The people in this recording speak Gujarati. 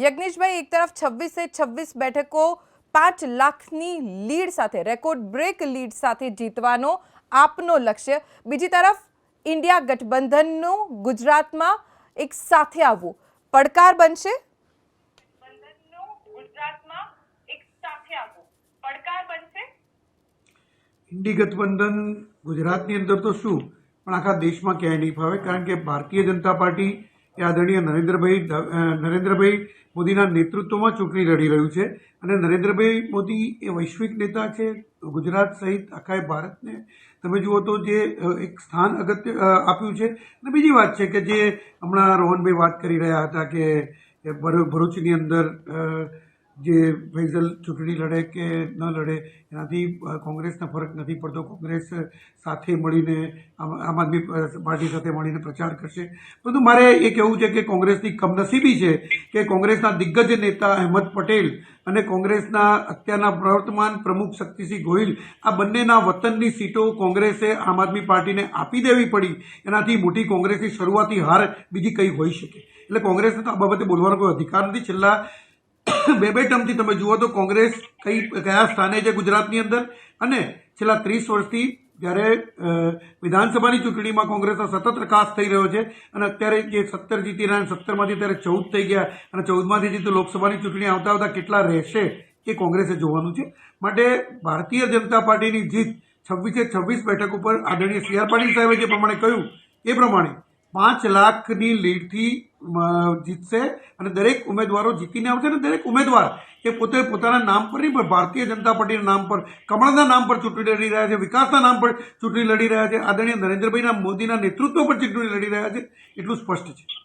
યજ્ઞેશભાઈ એક તરફ છવ્વીસે છવ્વીસ બેઠકો પાંચ લાખની લીડ સાથે રેકોર્ડ બ્રેક લીડ સાથે જીતવાનો આપનો લક્ષ્ય. બીજી તરફ ઇન્ડિયા ગઠબંધનનું ગુજરાતમાં એક સાથે આવવું. પડકાર બનશે? ગઠબંધનનું ગુજરાતમાં એક સાથે આવવું. પડકાર બનશે? ઇન્ડી ગઠબંધન ગુજરાતની અંદર તો શું? પણ આખા દેશમાં ક્યાંય નહીં ફાવે કારણ કે ભારતીય જનતા પાર્ટી એ આદરણીય નરેન્દ્રભાઈ નરેન્દ્રભાઈ મોદીના નેતૃત્વમાં ચૂંટણી લડી રહ્યું છે અને નરેન્દ્રભાઈ મોદી એ વૈશ્વિક નેતા છે ગુજરાત સહિત આખા ભારતને તમે જુઓ તો જે એક સ્થાન અગત્ય આપ્યું છે. અને બીજી વાત છે કે જે હમણાં રોહનભાઈ વાત કરી રહ્યા હતા કે ભરૂચની અંદર જે ફૈઝલ ચૂંટણી લડે કે ન લડે, એનાથી કોંગ્રેસને ફરક નથી પડતો. કોંગ્રેસ સાથે મળીને આમ આદમી પાર્ટી સાથે મળીને પ્રચાર કરશે. પરંતુ મારે એ કહેવું છે કે કોંગ્રેસની કમનસીબી છે કે કોંગ્રેસના દિગ્ગજ નેતા અહેમદ પટેલ અને કોંગ્રેસના અત્યારના પ્રવર્તમાન પ્રમુખ શક્તિસિંહ ગોહિલ, આ બંનેના વતનની સીટો કોંગ્રેસે આમ આદમી પાર્ટીને આપી દેવી પડી. એનાથી મોટી કોંગ્રેસની શરૂઆતી હાર બીજી કંઈ હોઈ શકે. એટલે કોંગ્રેસને તો આ બાબતે બોલવાનો કોઈ અધિકાર નથી. છેલ્લા બે બે ટર્મથી તમે જુઓ તો કોંગ્રેસ કઈ કયા સ્થાને છે ગુજરાતની અંદર? અને છેલ્લા ત્રીસ વર્ષથી જ્યારે વિધાનસભાની ચૂંટણીમાં કોંગ્રેસનો સતત પ્રકાશ થઈ રહ્યો છે અને અત્યારે જે સત્તર જીતી રહ્યા સત્તરમાંથી અત્યારે ચૌદ થઈ ગયા અને ચૌદમાંથી જીતું લોકસભાની ચૂંટણી આવતા આવતા કેટલા રહેશે એ કોંગ્રેસે જોવાનું છે. માટે ભારતીય જનતા પાર્ટીની જીત છવ્વીસે છવ્વીસ બેઠક ઉપર આદરણીય સી આર પાટીલ સાહેબે જે પ્રમાણે કહ્યું, એ પ્રમાણે પાંચ લાખની લીડથી જીતશે અને દરેક ઉમેદવારો જીતીને આવશે અને દરેક ઉમેદવાર એ પોતે પોતાના નામ પર નહીં, પણ ભારતીય જનતા પાર્ટીના નામ પર, કમળના નામ પર ચૂંટણી લડી રહ્યા છે, વિકાસના નામ પર ચૂંટણી લડી રહ્યા છે, આદરણીય નરેન્દ્રભાઈના મોદીના નેતૃત્વ પર ચૂંટણી લડી રહ્યા છે, એટલું સ્પષ્ટ છે.